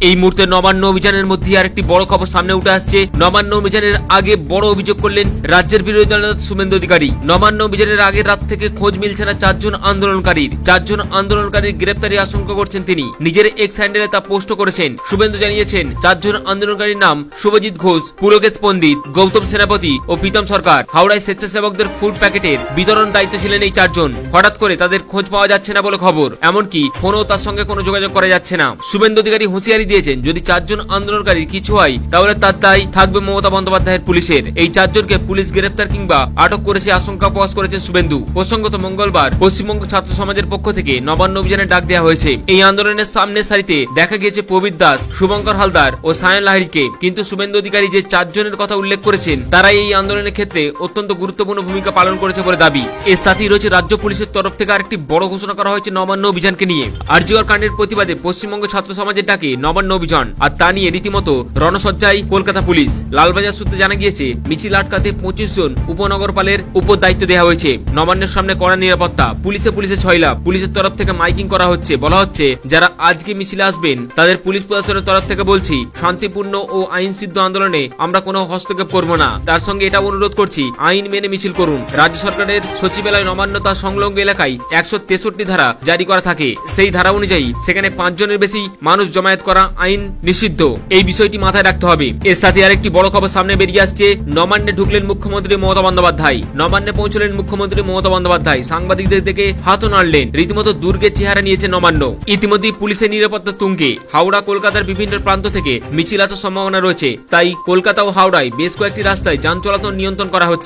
এই মুহূর্তে নবান্ন অভিযানের মধ্যে আর একটি বড় খবর সামনে উঠে আসছে। নবান্ন অভিযানের আগে বড় অভিযোগ করলেন রাজ্যের বিরোধী দলনেতা শুভেন্দু অধিকারী। নবান্ন অভিযানের আগে রাত থেকে খোঁজ মিলছে না চারজন আন্দোলনকারীর। চারজন আন্দোলনকারীর গ্রেপ্তারি আশঙ্কা করছেন তিনি। নিজের এক্স হ্যান্ডেলে তা পোস্ট করেছেন। শুভেন্দু জানিয়েছেন, চারজন আন্দোলনকারীর নাম শুভজিৎ ঘোষ, পুলকেশ পণ্ডিত, গৌতম সেনাপতি ও প্রীতম সরকার। হাওড়ায় স্বেচ্ছাসেবকদের ফুড প্যাকেটের বিতরণ দায়িত্বে ছিলেন এই চারজন। হঠাৎ করে তাদের খোঁজ পাওয়া যাচ্ছে না বলে খবর। এমনকি ফোনও তার সঙ্গে কোনো যোগাযোগ করা যাচ্ছে না। শুভেন্দু অধিকারী হুঁশিয়ারি দিয়েছেন। যদি চারজন আন্দোলনকারীর কিছু হয়, তাহলে তার দায় থাকবে মমতা বন্দ্যোপাধ্যায়ের পুলিশের। এই চারজনকে পুলিশ গ্রেপ্তার কিংবা আটক করেছে আশঙ্কা প্রকাশ করেছেন শুভেন্দু। প্রসঙ্গত মঙ্গলবার পশ্চিমবঙ্গ ছাত্র সমাজের পক্ষ থেকে নবান্ন অভিযানের ডাক দেওয়া হয়েছে। এই আন্দোলনের সামনে সারিতে দেখা গিয়েছে প্রবীর দাস, শুভঙ্কর হালদার ও সায়ন লাহিড়িকে। কিন্তু শুভেন্দু অধিকারী যে চারজনের কথা উল্লেখ করেছেন, তারাই এই আন্দোলনের ক্ষেত্রে অত্যন্ত গুরুত্বপূর্ণ ভূমিকা পালন করেছে বলে দাবি। এর সাথেই রয়েছে রাজ্য পুলিশের তরফ থেকে আরেকটি বড় ঘোষণা করা হয়েছে নবান্ন অভিযানকে নিয়ে। আরজিওর কাণ্ডের প্রতিবাদে পশ্চিমবঙ্গ ছাত্র সমাজের ডাকে নবান্ন অভিযান। আর তা নিয়ে রীতিমতো রণসজ্জায় কলকাতা পুলিশ। লালবাজার সূত্রে জানা গিয়েছে, মিছিল আটকাতে পঁচিশ জন উপনগরপালের উপর দায়িত্ব দেওয়া হয়েছে। নবান্নের সামনে কড়া নিরাপত্তা, পুলিশে পুলিশে ছয়লা পুলিশের তরফ থেকে মাইকিং করা হচ্ছে। বলা হচ্ছে, যারা আজকে মিছিলে আসবেন, তাদের পুলিশ প্রশাসনের তরফ থেকে বলছি, শান্তিপূর্ণ ও আইন সিদ্ধ আন্দোলনে আমরা কোনো হস্তক্ষেপ করব না। তার সঙ্গে এটা অনুরোধ করছি, আইন মেনে মিছিল করুন। রাজ্য সরকারের সচিবালয় নবান্ন তার সংলগ্ন এলাকায় একশো তেষট্টি ধারা জারি করা থাকে। সেই ধারা অনুযায়ী সেখানে পাঁচজনের বেশি মানুষ জমায়েত করা আইন নিষিদ্ধ। এই বিষয়টি মাথায় রাখতে হবে। এর সাথে আরেকটি বড় খবর সামনে বেরিয়ে আসছে। নবান্নে ঢুকলেন মুখ্যমন্ত্রী মমতা বন্দ্যোপাধ্যায়। নবান্নে পৌঁছলেন মুখ্যমন্ত্রী মমতা বন্দ্যোপাধ্যায়। সাংবাদিকদের দেখে হাতও নাড়লেন। রীতিমতো দুর্গের চেহারা নিয়েছে নবান্ন। ইতিমধ্যেই পুলিশের নিরাপত্তা তুঙ্গে। হাওড়া, কলকাতার বিভিন্ন প্রান্ত থেকে মিছিল আসার সম্ভাবনা রয়েছে। তাই কলকাতা ও হাওড়ায় বেশ কয়েকটি রাস্তায় যান চলাচল নিয়ন্ত্রণ করা হচ্ছে।